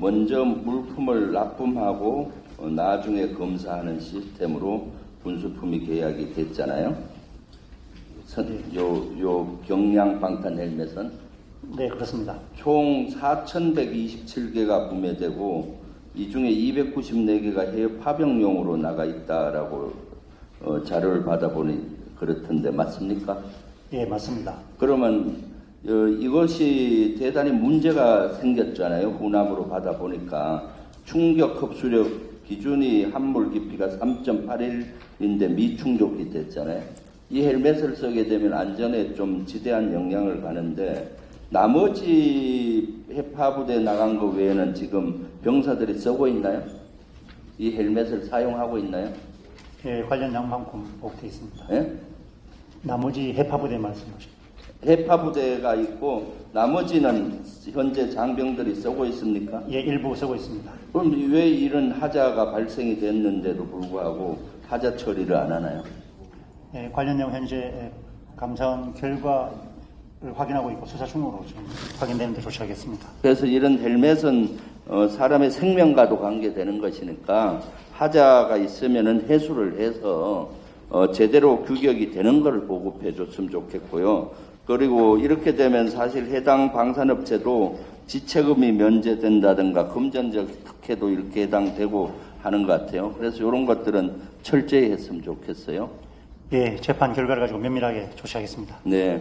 먼저 물품을 납품하고 어, 나중에 검사하는 시스템으로 분수품이 계약이 됐잖아요. 선- 요, 요 경량 방탄 헬멧은 네, 그렇습니다. 총 4,127개가 구매되고 이 중에 294개가 해외 파병용으로 나가 있다라고 어, 자료를 받아보니 그렇던데 맞습니까? 예, 맞습니다. 그러면 어, 이것이 대단히 문제가 생겼잖아요. 후남으로 받아 보니까 충격 흡수력 기준이 함몰 깊이가 3.81인데 미충족이 됐잖아요. 이 헬멧을 쓰게 되면 안전에 좀 지대한 영향을 가는데 나머지 해파부대 나간 거 외에는 지금 병사들이 쓰고 있나요? 이 헬멧을 사용하고 있나요? 예, 관련 양방품 복되어 있습니다. 예? 나머지 해파부대 말씀하십니다. 해파부대가 있고 나머지는 현재 장병들이 쓰고 있습니까? 예, 일부 쓰고 있습니다. 그럼 왜 이런 하자가 발생이 됐는데도 불구하고 하자 처리를 안 하나요? 예, 관련 내용 현재 예, 감사원 결과 를 확인하고 있고 수사 중으로 지금 확인되는 데 조치하겠습니다. 그래서 이런 헬멧은 어, 사람의 생명과도 관계되는 것이니까 하자가 있으면은 해수를 해서 어, 제대로 규격이 되는 것을 보급해 줬으면 좋겠고요. 그리고 이렇게 되면 사실 해당 방산업체도 지체금이 면제된다든가 금전적 특혜도 이렇게 해당되고 하는 것 같아요. 그래서 이런 것들은 철저히 했으면 좋겠어요. 예, 재판 결과를 가지고 면밀하게 조치하겠습니다. 네.